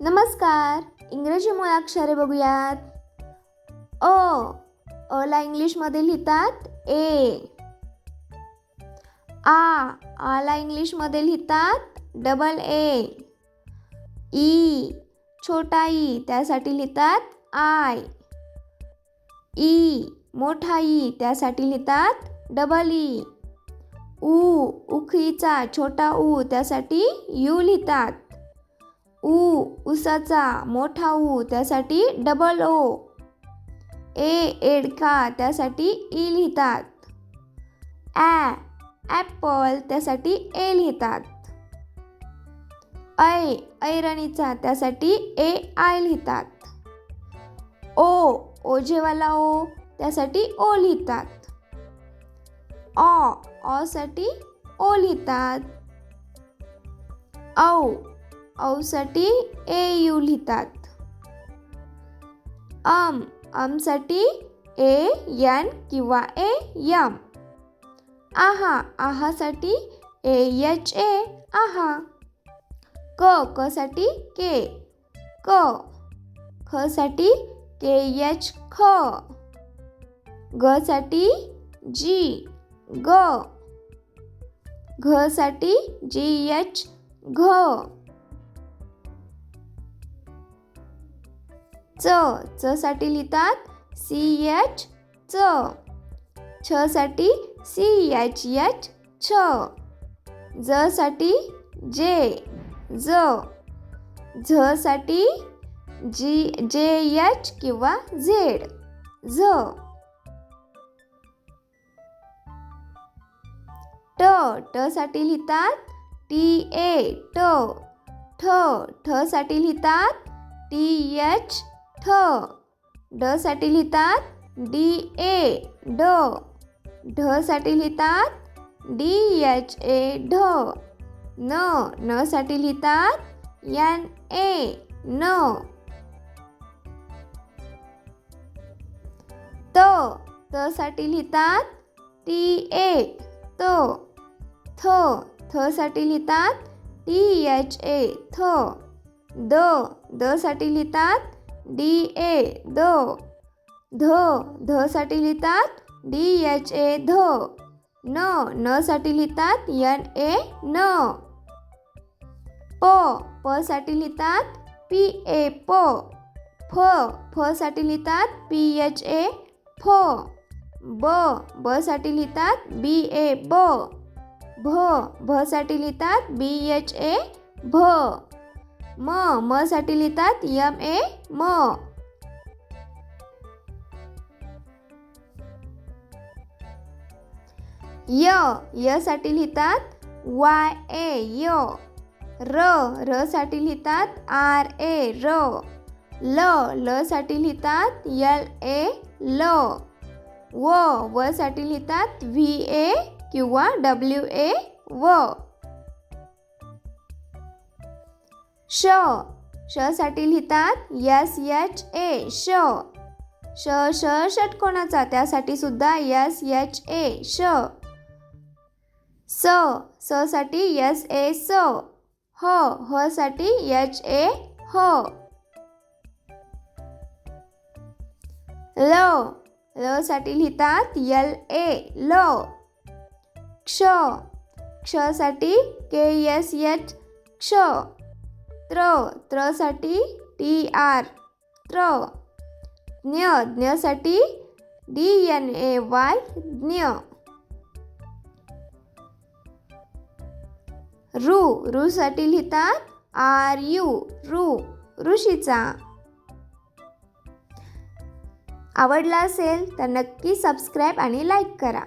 नमस्कार. इंग्रजी मुळाक्षरे बघूयात. अ अला इंग्लिशमध्ये लिहितात ए. आ आला इंग्लिशमध्ये लिहितात डबल ए. ई छोटा ई त्यासाठी लिहितात आय. ई मोठा ई त्यासाठी लिहितात डबल ई. ऊ उखळीचा छोटा ऊ त्यासाठी यू लिहितात. ऊ उसाचा मोठा ऊ त्यासाठी डबल ओ ए एडका त्यासाठी ई लिहितात. ॲ ॲपल त्यासाठी ए लिहितात. ऐ ऐरणीचा त्यासाठी ए आय लिहितात. ओ ओझेवाला ओ त्यासाठी ओ लिहितात. ऑ ऑसाठी ओ लिहितात औ औसाठी ए यू लिहितात अम अमसाठी ए एन किंवा ए यम आहा आहासाठी ए एच ए आहा. क कसाठी के. क खसाठी के एच ख. गसाठी जी ग. घसाठी जी एच घ. च च साठी लिहितात सी एच च. छ साठी सी एच एच छ. ज साठी जे ज. झ साठी जी जे एच किंवा झेड झ ट साठी लिहितात टी ए ट ठ ठ साठी लिहितात टी एच ठ ड साठी लिहितात डी ए ड ढ साठी लिहितात डी एच ए ढ. न न साठी लिहितात एन ए न. त त साठी लिहितात टी ए त. थ. थ साठी लिहितात. टी एच ए थ. द. द साठी लिहितात. डी ए द. ध. ध साठी लिहितात. डी एच ए ध. न. न साठी लिहितात. एन ए न. प. प साठी लिहितात. पी ए प. फ. फ साठी लिहितात. पी एच ए फ. ब. ब साठी लिहितात. बी ए ब. भ भ साठी लिहितात बी एच ए भ. म म साठी लिहितात यम ए म. य य साठी लिहितात वाय ए य. र र साठी लिहितात आर ए र. ल ल साठी लिहितात यल ए ल. व व साठी लिहितात व्ही ए किंवा डब्ल्यू ए व श. श साठी लिहितात यस एच ए श. श श षटकोणाचा त्यासाठी सुद्धा यस एच ए श. स. स साठी यस ए स. ह. ह साठी एच ए ह ल. ल साठी लिहितात यल ए ल क्ष. क्षसाठी के एस एच क्ष. त्र. त्रसाठी टी आर. त्र. ज्ञ. ज्ञसाठी डी एन ए वाय. ज्ञ. रू. रुसाठी लिहितात आर यू. रू. ऋषीचा. आवडला असेल तर नक्की सबस्क्राईब आणि लाईक करा.